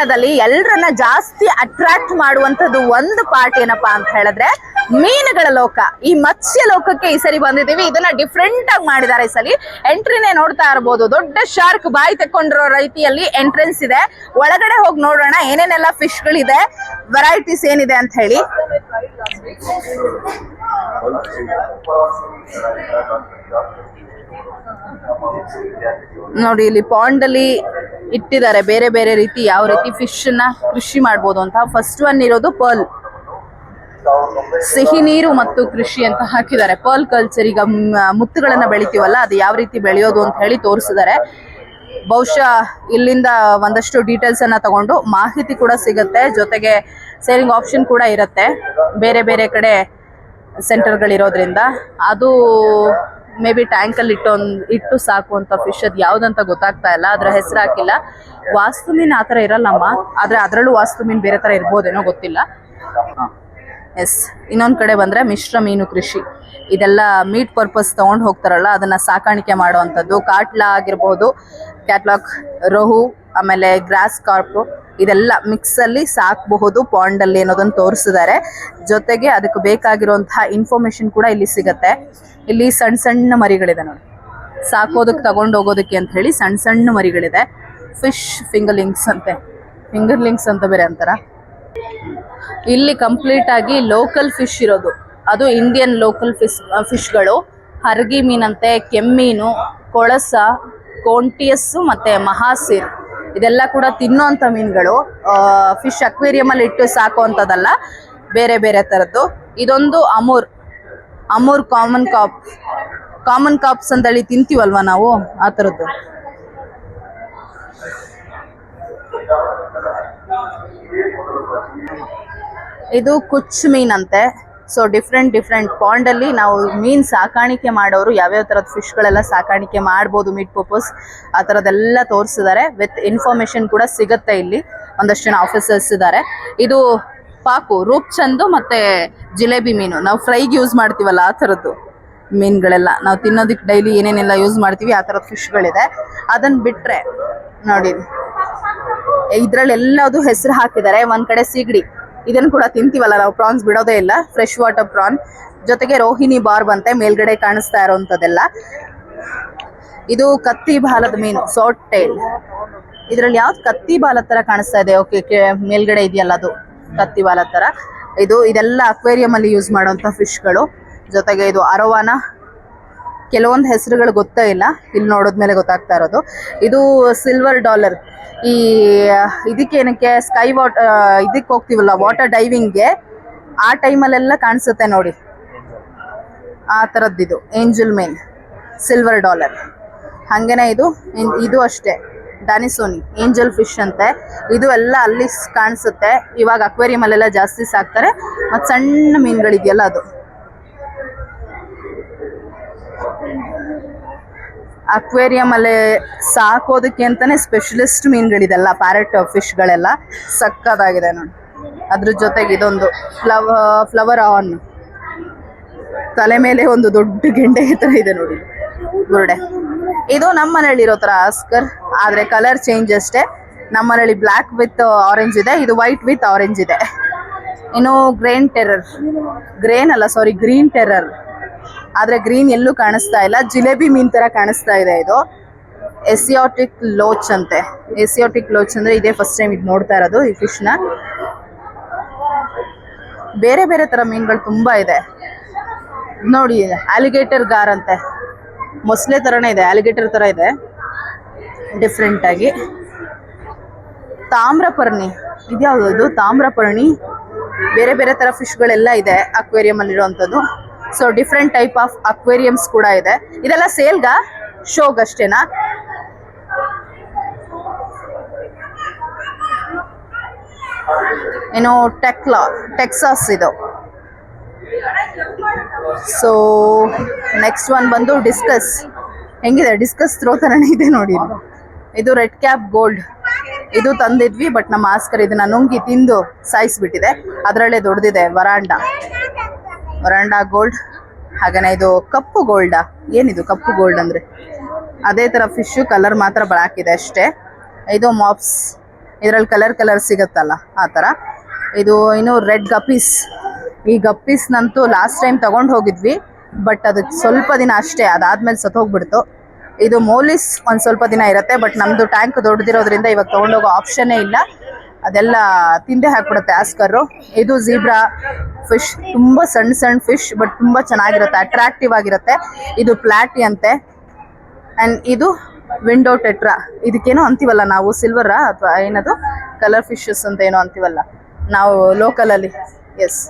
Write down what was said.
ಮೇಳದಲ್ಲಿ ಎಲ್ಲರನ್ನ ಜಾಸ್ತಿ ಅಟ್ರಾಕ್ಟ್ ಮಾಡುವಂತದ್ದು ಒಂದು ಪಾರ್ಟ್ ಏನಪ್ಪಾ ಅಂತ ಹೇಳಿದ್ರೆ ಮೀನುಗಳ ಲೋಕ. ಈ ಮತ್ಸ್ಯ ಲೋಕಕ್ಕೆ ಈ ಸರಿ ಬಂದಿದ್ದೀವಿ. ಇದನ್ನ ಡಿಫ್ರೆಂಟ್ ಆಗಿ ಮಾಡಿದ್ದಾರೆ ಈ ಸಲಿ. ಎಂಟ್ರಿನೇ ನೋಡ್ತಾ ಇರಬಹುದು ದೊಡ್ಡ ಶಾರ್ಕ್ ಬಾಯಿ ತಕೊಂಡಿರೋ ರೀತಿಯಲ್ಲಿ ಎಂಟ್ರೆನ್ಸ್ ಇದೆ. ಒಳಗಡೆ ಹೋಗಿ ನೋಡೋಣ. ಏನೇನೆಲ್ಲ ಫಿಶ್ ಗಳಿದೆ ವೆರೈಟೀಸ್ ಏನಿದೆ ಅಂತ ಹೇಳಿ. ನೋಡಿ, ಇಲ್ಲಿ ಪಾಂಡ್ ಅಲ್ಲಿ ಇಟ್ಟಿದ್ದಾರೆ. ಬೇರೆ ಬೇರೆ ರೀತಿ ಯಾವ ರೀತಿ ಫಿಶ್ನ ಕೃಷಿ ಮಾಡಬಹುದು ಅಂತ. ಫಸ್ಟ್ ಒನ್ ಇರೋದು ಪರ್ಲ್ ಸಿಹಿ ನೀರು ಮತ್ತು ಕೃಷಿ ಅಂತ ಹಾಕಿದ್ದಾರೆ. ಪರ್ಲ್ ಕಲ್ಚರ್ ಈಗ ಮುತ್ತುಗಳನ್ನ ಬೆಳಿತೀವಲ್ಲ, ಅದು ಯಾವ ರೀತಿ ಬೆಳೆಯೋದು ಅಂತ ಹೇಳಿ ತೋರಿಸಿದ್ದಾರೆ. ಬಹುಶಃ ಇಲ್ಲಿಂದ ಒಂದಷ್ಟು ಡೀಟೇಲ್ಸ್ ಅನ್ನ ತಗೊಂಡು ಮಾಹಿತಿ ಕೂಡ ಸಿಗುತ್ತೆ. ಜೊತೆಗೆ ಸೇವಿಂಗ್ ಆಪ್ಷನ್ ಕೂಡ ಇರುತ್ತೆ. ಬೇರೆ ಬೇರೆ ಕಡೆ ಸೆಂಟರ್ಗಳಿರೋದ್ರಿಂದ ಅದು ಮೇ ಬಿ ಟ್ಯಾಂಕಲ್ಲಿ ಇಟ್ಟೊಂದು ಇಟ್ಟು ಸಾಕು ಅಂತ ಫಿಶ್ ಅದು ಯಾವುದಂತ ಗೊತ್ತಾಗ್ತಾ ಇಲ್ಲ ಅದರ ಹೆಸರು ಹಾಕಿಲ್ಲ. ವಾಸ್ತು ಮೀನು ಆ ಥರ ಇರಲ್ಲಮ್ಮ ಆದರೆ ಅದರಲ್ಲೂ ವಾಸ್ತು ಮೀನು ಬೇರೆ ಥರ ಇರ್ಬೋದೇನೋ ಗೊತ್ತಿಲ್ಲ. ಎಸ್ ಇನ್ನೊಂದು ಕಡೆ ಬಂದರೆ ಮಿಶ್ರ ಮೀನು ಕೃಷಿ. ಇದೆಲ್ಲ ಮೀಟ್ ಪರ್ಪಸ್ ತೊಗೊಂಡು ಹೋಗ್ತಾರಲ್ಲ ಅದನ್ನು ಸಾಕಾಣಿಕೆ ಮಾಡುವಂಥದ್ದು. ಕಾಟ್ಲಾ ಆಗಿರ್ಬೋದು ಕ್ಯಾಟ್ಲಾಕ್ ರೋಹು ಆಮೇಲೆ ಗ್ರಾಸ್ ಕಾರ್ಪ್ ಇದೆಲ್ಲ ಮಿಕ್ಸ್ ಅಲ್ಲಿ ಸಾಕಬಹುದು ಪಾಂಡಲ್ಲಿ ಅನ್ನೋದನ್ನ ತೋರಿಸಿದ್ದಾರೆ. ಜೊತೆಗೆ ಅದಕ್ಕೆ ಬೇಕಾಗಿರುವಂತಹ ಇನ್ಫಾರ್ಮೇಶನ್ ಕೂಡ ಇಲ್ಲಿ ಸಿಗತ್ತೆ. ಇಲ್ಲಿ ಸಣ್ಣ ಸಣ್ಣ ಮರಿಗಳಿದೆ ನೋಡಿ. ಸಾಕೋದಕ್ಕೆ ತಗೊಂಡು ಹೋಗೋದಕ್ಕೆ ಅಂತ ಹೇಳಿ ಸಣ್ಣ ಸಣ್ಣ ಮರಿಗಳಿದೆ. ಫಿಶ್ ಫಿಂಗರ್ಲಿಂಗ್ಸ್ ಅಂತೆ. ಫಿಂಗರ್ಲಿಂಗ್ಸ್ ಅಂತ ಬೇರೆ ಅಂತಾರ. ಇಲ್ಲಿ ಕಂಪ್ಲೀಟ್ ಆಗಿ ಲೋಕಲ್ ಫಿಶ್ ಇರೋದು. ಅದು ಇಂಡಿಯನ್ ಲೋಕಲ್ ಫಿಶ್ ಫಿಶ್ಗಳು ಹರಗಿ ಮೀನಂತೆ, ಕೆಮ್ಮೀನು, ಕೊಳಸ ಕೋಂಟಿಯಸ್ಸು ಮತ್ತೆ ಮಹಾಸೀರ್. ಇದೆಲ್ಲ ಕೂಡ ತಿನ್ನುವಂಥ ಮೀನುಗಳು ಫಿಶ್ ಅಕ್ವೇರಿಯಂ ಅಲ್ಲಿ ಇಟ್ಟು ಸಾಕುವಂಥದ್ದಲ್ಲ ಬೇರೆ ಬೇರೆ ಥರದ್ದು ಇದೊಂದು Amur Amur common carp common carps ಅಂತೇಳಿ ತಿಂತೀವಲ್ವಾ ನಾವು ಆ ಥರದ್ದು ಇದು ಕುಚ್ ಮೀನಂತೆ. ಸೊ ಡಿಫ್ರೆಂಟ್ ಡಿಫ್ರೆಂಟ್ ಪಾಂಡಲ್ಲಿ ನಾವು ಮೀನು ಸಾಕಾಣಿಕೆ ಮಾಡೋರು ಯಾವ್ಯಾವ ಥರದ ಫಿಶ್ಗಳೆಲ್ಲ ಸಾಕಾಣಿಕೆ ಮಾಡ್ಬೋದು ಮೀಟ್ ಪರ್ಪಸ್ ಆ ಥರದ್ದೆಲ್ಲ ತೋರಿಸಿದ್ದಾರೆ. ವಿತ್ ಇನ್ಫಾರ್ಮೇಷನ್ ಕೂಡ ಸಿಗುತ್ತೆ ಇಲ್ಲಿ. ಒಂದಷ್ಟು ಜನ ಆಫೀಸರ್ಸ್ ಇದ್ದಾರೆ. ಇದು ಪಾಕು, ರೂಪ್ಚಂದು ಮತ್ತೆ ಜಿಲೇಬಿ ಮೀನು. ನಾವು ಫ್ರೈಗೆ ಯೂಸ್ ಮಾಡ್ತೀವಲ್ಲ ಆ ಥರದ್ದು ಮೀನುಗಳೆಲ್ಲ. ನಾವು ತಿನ್ನೋದಕ್ಕೆ ಡೈಲಿ ಏನೇನೆಲ್ಲ ಯೂಸ್ ಮಾಡ್ತೀವಿ, ಆ ಥರದ ಫಿಶ್ಗಳಿದೆ ಅದನ್ನು ಬಿಟ್ಟರೆ ನೋಡಿ ಇದ್ರಲ್ಲಿ ಎಲ್ಲದು ಹೆಸರು ಹಾಕಿದ್ದಾರೆ. ಒಂದ್ ಕಡೆ ಸಿಗಡಿ. ಇದನ್ನ ಕೂಡ ತಿಂತೀವಲ್ಲ ನಾವು ಪ್ರಾನ್ಸ್ ಬಿಡೋದೇ ಇಲ್ಲ. ಫ್ರೆಶ್ ವಾಟರ್ ಪ್ರಾನ್ ಜೊತೆಗೆ ರೋಹಿಣಿ ಬಾರ್ ಬಂತೆ, ಮೇಲ್ಗಡೆ ಕಾಣಿಸ್ತಾ ಇರೋಂಥದ್ದೆಲ್ಲ. ಇದು ಕತ್ತಿ ಬಾಲದ ಮೀನು ಸಾಟ್ ಟೈಲ್ ಇದ್ರಲ್ಲಿ ಯಾವ್ದು ಕತ್ತಿ ಬಾಲದ ತರ ಕಾಣಿಸ್ತಾ ಇದೆ? ಓಕೆ ಮೇಲ್ಗಡೆ ಇದೆಯಲ್ಲ ಅದು, ಕತ್ತಿ ಬಾಲದ ತರ. ಇದು ಇದೆಲ್ಲ ಅಕ್ವೇರಿಯಂ ಅಲ್ಲಿ ಯೂಸ್ ಮಾಡುವಂತ ಫಿಶ್ಗಳು ಜೊತೆಗೆ ಇದು ಅರವಾನ ಕೆಲವೊಂದು ಹೆಸರುಗಳು ಗೊತ್ತೇ ಇಲ್ಲ. ಇಲ್ಲಿ ನೋಡಿದ್ಮೇಲೆ ಗೊತ್ತಾಗ್ತಾ ಇರೋದು. ಇದು ಸಿಲ್ವರ್ ಡಾಲರ್ ಈ ಇದಕ್ಕೇನಕ್ಕೆ ಸ್ಕೈ ವಾಟ್ ಇದಕ್ಕೆ ಹೋಗ್ತೀವಲ್ಲ ವಾಟರ್ ಡೈವಿಂಗ್ಗೆ ಆ ಟೈಮಲ್ಲೆಲ್ಲ ಕಾಣಿಸುತ್ತೆ ನೋಡಿ. ಆ ಥರದ್ದಿದು ಏಂಜಲ್ ಮೇನ್ ಸಿಲ್ವರ್ ಡಾಲರ್ ಹಾಗೇನೆ ಇದು ಇದು ಅಷ್ಟೇ. ಡಾನಿಸೋನಿ ಏಂಜಲ್ ಫಿಶ್ ಅಂತೆ. ಇದು ಎಲ್ಲ ಅಲ್ಲಿ ಕಾಣಿಸುತ್ತೆ. ಇವಾಗ ಅಕ್ವೇರಿಯಂ ಅಲ್ಲೆಲ್ಲ ಜಾಸ್ತಿ ಸಾಕ್ತಾರೆ. ಮತ್ತು ಸಣ್ಣ ಮೀನುಗಳಿದೆಯಲ್ಲ ಅದು. ಅಕ್ವೇರಿಯಂ ಅಲ್ಲಿ ಸಾಕೋದಕ್ಕೆ ಅಂತಾನೆ ಸ್ಪೆಷಲಿಸ್ಟ್ ಮೀನುಗಳಿದೆಲ್ಲ ಪ್ಯಾರೆಟ್ ಫಿಶ್ಗಳೆಲ್ಲ ಸಕ್ಕದಾಗಿದೆ ನೋಡಿ. ಅದ್ರ ಜೊತೆಗೆ ಇದೊಂದು ಫ್ಲವ ಫ್ಲವರ್ ಆನ್ ತಲೆ ಮೇಲೆ ಒಂದು ದೊಡ್ಡ ಗೆಂಡೆ ತರ ಇದೆ ನೋಡಿ. ಗುರುಡೆ. ಇದು ನಮ್ಮ ಇರೋ ತರ ಆಸ್ಕರ್ ಆದರೆ ಕಲರ್ ಚೇಂಜ್ ಅಷ್ಟೇ. ನಮ್ಮ ಮನೇಲಿ ಬ್ಲ್ಯಾಕ್ ವಿತ್ ಆರೆಂಜ್ ಇದೆ, ಇದು ವೈಟ್ ವಿತ್ ಆರೆಂಜ್ ಇದೆ. ಇನ್ನು ಗ್ರೇನ್ ಟೆರರ್ ಗ್ರೇನ್ ಅಲ್ಲ ಸಾರಿ ಗ್ರೀನ್ ಟೆರರ್ ಆದ್ರೆ ಗ್ರೀನ್ ಎಲ್ಲೂ ಕಾಣಿಸ್ತಾ ಇಲ್ಲ. ಜಿಲೇಬಿ ಮೀನ್ ತರ ಕಾಣಿಸ್ತಾ ಇದೆ ಇದು. ಎಸಿಯೋಟಿಕ್ ಲೋಚ್ ಅಂತೆ. ಎಸಿಯೋಟಿಕ್ ಲೋಚ್ ಅಂದ್ರೆ ಇದೇ ಫಸ್ಟ್ ಟೈಮ್ ಇದು ನೋಡ್ತಾ ಇರೋದು ಈ ಫಿಶ್ನ. ಬೇರೆ ಬೇರೆ ತರ ಮೀನುಗಳು ತುಂಬಾ ಇದೆ. ನೋಡಿ ಆಲಿಗೇಟರ್ ಗಾರ್ ಅಂತೆ. ಮೊಸಳೆ ತರನೇ ಇದೆ ಅಲಿಗೇಟರ್ ತರ ಇದೆ. ಡಿಫ್ರೆಂಟ್ ಆಗಿ. ತಾಮ್ರಪರ್ಣಿ. ಇದ್ಯಾವುದು ಇದು? ತಾಮ್ರಪರ್ಣಿ. ಬೇರೆ ಬೇರೆ ತರ ಫಿಶ್ಗಳೆಲ್ಲ ಇದೆ aquarium ಅಲ್ಲಿರುವಂಥದ್ದು so different type of aquariums ಕೂಡ ಇದೆ. ಇದೆಲ್ಲ ಸೇಲ್ಗಾ ಶೋಗಷ್ಟೇನಾ ಏನು ಟೆಕ್ಲಾ ಟೆಕ್ಸಾಸ್ ಇದು. ಸೊ ನೆಕ್ಸ್ಟ್ ಒನ್ ಬಂದು ಡಿಸ್ಕಸ್. ಹೆಂಗಿದೆ? ಡಿಸ್ಕಸ್ ಥ್ರೋ ಥರನೇ ಇದೆ ನೋಡಿ ಇದು. Red cap gold. ಇದು ತಂದಿದ್ವಿ, ಬಟ್ ನಮ್ಮ ಆಸ್ಕರ್ ಇದನ್ನ ನುಂಗಿ ತಿಂದು ಸಾಯಿಸ್ಬಿಟ್ಟಿದೆ. ಅದರಲ್ಲೇ ದೊಡ್ಡದಿದೆ ವರಾಂಡ. ವರಾಂಡ ಗೋಲ್ಡ್, ಹಾಗೇನೆ ಇದು ಕಪ್ಪು ಗೋಲ್ಡಾ? ಏನಿದು ಕಪ್ಪು ಗೋಲ್ಡ್ ಅಂದ್ರೆ? ಅದೇ ತರ ಫಿಶ್ ಕಲರ್ ಮಾತ್ರ ಬ್ಲಾಕ್ ಅಷ್ಟೇ. ಇದು ಮಾಪ್ಸ್ ಇದರಲ್ಲಿ ಕಲರ್ ಕಲರ್ ಸಿಗುತ್ತಲ್ಲ, ಆ ಥರ ಇದು ಇನ್ನು ರೆಡ್ ಗಪ್ಪೀಸ್ ಈ ಗಪ್ಪೀಸ್ನಂತೂ ಲಾಸ್ಟ್ ಟೈಮ್ ತಗೊಂಡು ಹೋಗಿದ್ವಿ ಬಟ್ ಅದಕ್ಕೆ ಸ್ವಲ್ಪ ದಿನ ಅಷ್ಟೇ, ಅದಾದ್ಮೇಲೆ ಸತ್ತೋಗ್ಬಿಡ್ತು. ಇದು ಮೋಲಿಸ್ ಒಂದು ಸ್ವಲ್ಪ ದಿನ ಇರುತ್ತೆ ಬಟ್ ನಮ್ಮದು ಟ್ಯಾಂಕ್ ದೊಡ್ಡದಿರೋದ್ರಿಂದ ಇವಾಗ ತೊಗೊಂಡೋಗೋ ಆಪ್ಷನ್ನೇ ಇಲ್ಲ. ಅದೆಲ್ಲ ತಿಂದೆ ಹಾಕ್ಬಿಡುತ್ತೆ ಆಸ್ಕರು. ಇದು ಜೀಬ್ರಾ ಫಿಶ್. ತುಂಬ ಸಣ್ಣ ಸಣ್ಣ ಫಿಶ್, ಬಟ್ ತುಂಬ ಚೆನ್ನಾಗಿರುತ್ತೆ. ಅಟ್ರಾಕ್ಟಿವ್ ಆಗಿರುತ್ತೆ. ಇದು ಪ್ಲಾಟಿ ಅಂತೆ. ಆ್ಯಂಡ್ ಇದು ವಿಂಡೋ ಟೆಟ್ರಾ. ಇದಕ್ಕೇನೋ ಅಂತೀವಲ್ಲ ನಾವು ಸಿಲ್ವರಾ ಅಥವಾ ಏನದು? ಕಲರ್ ಫಿಶಸ್ ಅಂತ ಏನೋ ಅಂತೀವಲ್ಲ. ನಾವು ಲೋಕಲಲ್ಲಿ ಎಸ್